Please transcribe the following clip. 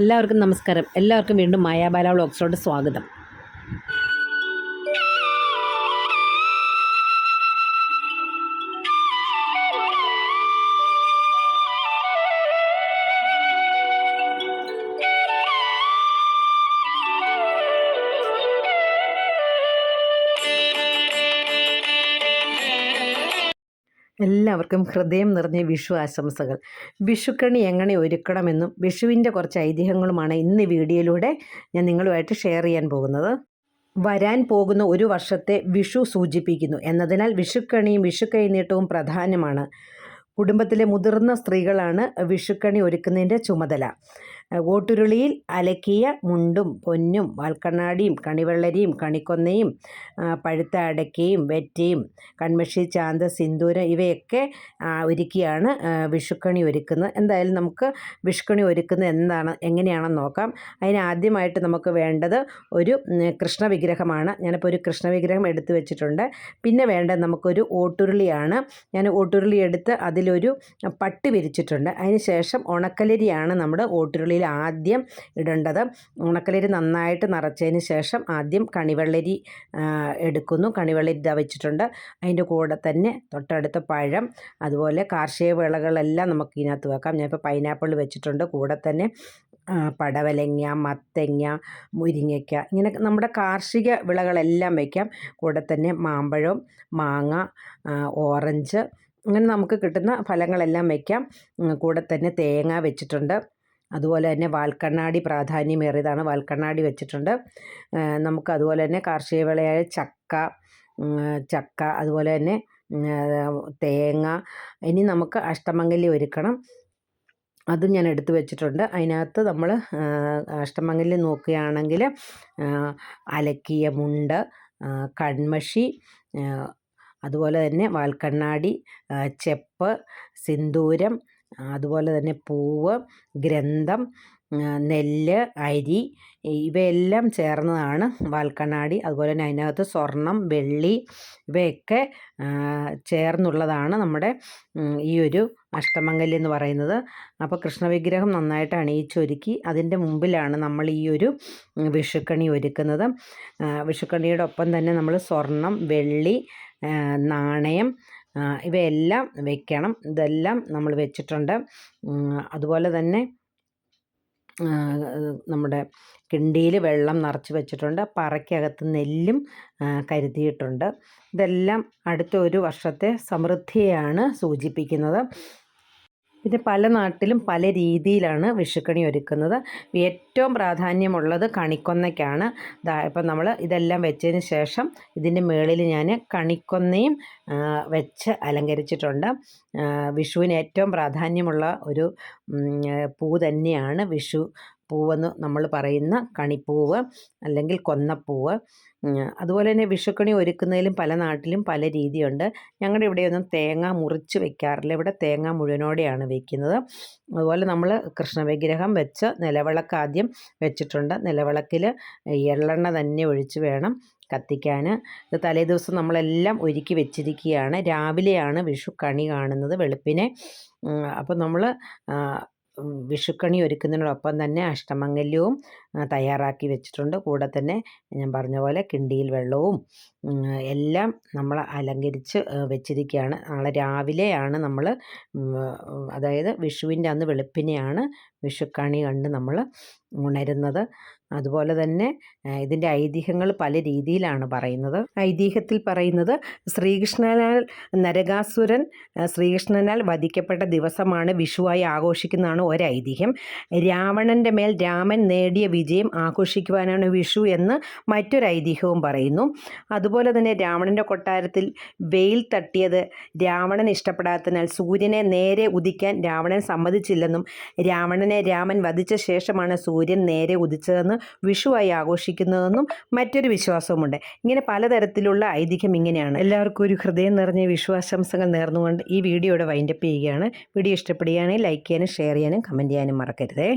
എല്ലാവർക്കും നമസ്കാരം. എല്ലാവർക്കും വീണ്ടും മായാബാല വ്ളോഗ്സിലോട്ട് സ്വാഗതം. എല്ലാവർക്കും ഹൃദയം നിറഞ്ഞ വിഷു ആശംസകൾ. വിഷുക്കണി എങ്ങനെ ഒരുക്കണമെന്നും വിഷുവിന്റെ കുറച്ച് ഐതിഹ്യങ്ങളുമാണ് ഇന്ന് വീഡിയോയിലൂടെ ഞാൻ നിങ്ങളുമായിട്ട് ഷെയർ ചെയ്യാൻ പോകുന്നത്. വരാൻ പോകുന്ന ഒരു വർഷത്തെ വിഷു സൂചിപ്പിക്കുന്നു. എന്നതിനാൽ വിഷുക്കണിയും വിഷുക്കൈനീട്ടവും പ്രധാനമാണ്. കുടുംബത്തിലെ മുതിർന്ന സ്ത്രീകളാണ് വിഷുക്കണി ഒരുക്കുന്നതിന്റെ ചുമതല. ഓട്ടുരുളിയിൽ അലക്കിയ മുണ്ടും പൊന്നും വാൽക്കണ്ണാടിയും കണിവെള്ളരിയും കണിക്കൊന്നയും പഴുത്ത അടയ്ക്കയും വെറ്റയും കൺമഷി ചാന്ത സിന്ദൂരം ഇവയൊക്കെ ഒരുക്കിയാണ് വിഷുക്കണി ഒരുക്കുന്നത്. എന്തായാലും നമുക്ക് വിഷുക്കണി ഒരുക്കുന്നത് എന്താണ് എങ്ങനെയാണെന്ന് നോക്കാം. അതിന് ആദ്യമായിട്ട് നമുക്ക് വേണ്ടത് ഒരു കൃഷ്ണ വിഗ്രഹമാണ് ഞാനിപ്പോൾ ഒരു കൃഷ്ണ വിഗ്രഹം എടുത്തു വെച്ചിട്ടുണ്ട്. പിന്നെ വേണ്ടത് നമുക്കൊരു ഓട്ടുരുളിയാണ്. ഞാൻ ഓട്ടുരുളി എടുത്ത് അതിലൊരു പട്ട് വിരിച്ചിട്ടുണ്ട്. അതിന് ശേഷം ഉണക്കലരിയാണ് നമ്മുടെ ഓട്ടുരുളിയിൽ ആദ്യം ഇടേണ്ടത്. ഉണക്കലരി നന്നായിട്ട് നിറച്ചതിന് ശേഷം ആദ്യം കണിവെള്ളരി എടുക്കുന്നു. കണിവെള്ളരി ഇതാ വെച്ചിട്ടുണ്ട്. അതിന്റെ കൂടെ തന്നെ തൊട്ടടുത്ത പഴം അതുപോലെ കാർഷിക വിളകളെല്ലാം നമുക്ക് ഇതിനകത്ത് വെക്കാം. ഞാനിപ്പോൾ പൈനാപ്പിൾ വെച്ചിട്ടുണ്ട്. കൂടെ തന്നെ പടവലങ്ങ മത്തങ്ങ മുരിങ്ങയ്ക്ക ഇങ്ങനെ നമ്മുടെ കാർഷിക വിളകളെല്ലാം വയ്ക്കാം കൂടെ തന്നെ മാമ്പഴം മാങ്ങ ഓറഞ്ച് അങ്ങനെ നമുക്ക് കിട്ടുന്ന ഫലങ്ങളെല്ലാം വയ്ക്കാം കൂടെ തന്നെ തേങ്ങ വെച്ചിട്ടുണ്ട്. അതുപോലെ തന്നെ വാൽക്കണ്ണാടി പ്രാധാന്യമേറിയതാണ്. വാൽക്കണ്ണാടി വെച്ചിട്ടുണ്ട്. നമുക്ക് അതുപോലെ തന്നെ കാർഷിക വിളയായ ചക്ക ചക്ക അതുപോലെ തന്നെ തേങ്ങ ഇനി നമുക്ക് അഷ്ടമംഗലി ഒരുക്കണം. അതും ഞാൻ എടുത്തു വെച്ചിട്ടുണ്ട്. അതിനകത്ത് നമ്മൾ അഷ്ടമംഗലി നോക്കുകയാണെങ്കിൽ അലക്കിയ മുണ്ട് കൺമഷി അതുപോലെ തന്നെ വാൽക്കണ്ണാടി ചെപ്പ് സിന്ദൂരം അതുപോലെ തന്നെ പൂവ് ഗ്രന്ഥം നെല്ല് അരി ഇവയെല്ലാം ചേർന്നതാണ് വാൽക്കണ്ണാടി. അതുപോലെ തന്നെ അതിനകത്ത് സ്വർണം വെള്ളി ഇവയൊക്കെ ചേർന്നുള്ളതാണ് നമ്മുടെ ഈ ഒരു അഷ്ടമംഗല്യം എന്ന് പറയുന്നത്. അപ്പോൾ കൃഷ്ണവിഗ്രഹം നന്നായിട്ട് അണിയിച്ചൊരുക്കി അതിന്റെ മുമ്പിലാണ് നമ്മൾ ഈ ഒരു വിഷുക്കണി ഒരുക്കുന്നത്. വിഷുക്കണിയുടെ ഒപ്പം തന്നെ നമ്മൾ സ്വർണം വെള്ളി നാണയം ഇവയെല്ലാം വെക്കണം. ഇതെല്ലാം നമ്മൾ വെച്ചിട്ടുണ്ട്. അതുപോലെ തന്നെ നമ്മുടെ കിണ്ടിയിൽ വെള്ളം നിറച്ച് വെച്ചിട്ടുണ്ട്. പറയ്ക്കകത്ത് നെല്ലും കരുതിയിട്ടുണ്ട്. ഇതെല്ലാം അടുത്ത ഒരു വർഷത്തെ സമൃദ്ധിയാണ് സൂചിപ്പിക്കുന്നത്. പിന്നെ പല നാട്ടിലും പല രീതിയിലാണ് വിഷുക്കണി ഒരുക്കുന്നത്. ഏറ്റവും പ്രാധാന്യമുള്ളത് കണിക്കൊന്നയ്ക്കാണ്. ഇപ്പം നമ്മൾ ഇതെല്ലാം വെച്ചതിന് ശേഷം ഇതിന്റെ മുകളിൽ ഞാൻ കണിക്കൊന്നയും വെച്ച് അലങ്കരിച്ചിട്ടുണ്ട്. വിഷുവിന് ഏറ്റവും പ്രാധാന്യമുള്ള ഒരു പൂ തന്നെയാണ് വിഷു. പൂവെന്ന് നമ്മൾ പറയുന്ന കണിപ്പൂവ് അല്ലെങ്കിൽ കൊന്നപ്പൂവ്. അതുപോലെ തന്നെ വിഷുക്കണി ഒരുക്കുന്നതിലും പല നാട്ടിലും പല രീതിയുണ്ട്. ഞങ്ങളുടെ ഇവിടെയൊന്നും തേങ്ങ മുറിച്ച് വെക്കാറില്ല. ഇവിടെ തേങ്ങ മുഴുവനോടെയാണ് വെക്കുന്നത്. അതുപോലെ നമ്മൾ കൃഷ്ണവിഗ്രഹം വെച്ച് നിലവിളക്ക് ആദ്യം വെച്ചിട്ടുണ്ട്. നിലവിളക്കിൽ എള്ളെണ്ണ തന്നെ ഒഴിച്ച് വേണം കത്തിക്കാൻ. ഇത് തലേദിവസം നമ്മളെല്ലാം ഒരുക്കി വെച്ചിരിക്കുകയാണ്. രാവിലെയാണ് വിഷു കണി കാണുന്നത് വെളുപ്പിനെ. അപ്പോൾ നമ്മൾ വിഷുക്കണി ഒരുക്കുന്നതിനോടൊപ്പം തന്നെ അഷ്ടമംഗല്യവും തയ്യാറാക്കി വെച്ചിട്ടുണ്ട്. കൂടെ തന്നെ ഞാൻ പറഞ്ഞ പോലെ കിണ്ടിയിൽ വെള്ളവും എല്ലാം നമ്മൾ അലങ്കരിച്ച് വെച്ചിരിക്കുകയാണ് നാളെ രാവിലെയാണ് നമ്മൾ അതായത് വിഷുവിന്റെ അന്ന് വെളുപ്പിനെയാണ് വിഷുക്കണി കണ്ട് നമ്മൾ ഉണരുന്നത്. അതുപോലെ തന്നെ ഇതിന്റെ ഐതിഹ്യങ്ങൾ പല രീതിയിലാണ് പറയുന്നത്. ഐതിഹ്യത്തിൽ പറയുന്നത് ശ്രീകൃഷ്ണനാൽ നരകാസുരൻ ശ്രീകൃഷ്ണനാൽ വധിക്കപ്പെട്ട ദിവസമാണ് വിഷുവായി ആഘോഷിക്കുന്നതാണ് ഒരൈതിഹ്യം. രാവണന്റെ മേൽ രാമൻ നേടിയ വിജയം ആഘോഷിക്കുവാനാണ് വിഷു എന്ന് മറ്റൊരു ഐതിഹ്യവും പറയുന്നു. അതുപോലെ തന്നെ രാവണന്റെ കൊട്ടാരത്തിൽ വെയിൽ തട്ടിയത് രാവണൻ ഇഷ്ടപ്പെടാത്തതിനാൽ സൂര്യനെ നേരെ ഉദിക്കാൻ രാവണൻ സമ്മതിച്ചില്ലെന്നും രാവണനെ രാമൻ വധിച്ച ശേഷമാണ് സൂര്യൻ നേരെ ഉദിച്ചതെന്ന് വിഷുവായി ആഘോഷിക്കുന്നതെന്നും മറ്റൊരു വിശ്വാസവുമുണ്ട്. ഇങ്ങനെ പലതരത്തിലുള്ള ഐതിഹ്യം ഇങ്ങനെയാണ്. എല്ലാവർക്കും ഒരു ഹൃദയം നിറഞ്ഞ വിശ്വാസംസങ്ങൾ നേർന്നുകൊണ്ട് ഈ വീഡിയോയുടെ വൈൻഡപ്പ് ചെയ്യുകയാണ്. വീഡിയോ ഇഷ്ടപ്പെടുകയാണെങ്കിൽ ലൈക്ക് ചെയ്യാനും ഷെയർ ചെയ്യാനും കമന്റ് ചെയ്യാനും മറക്കരുതേ.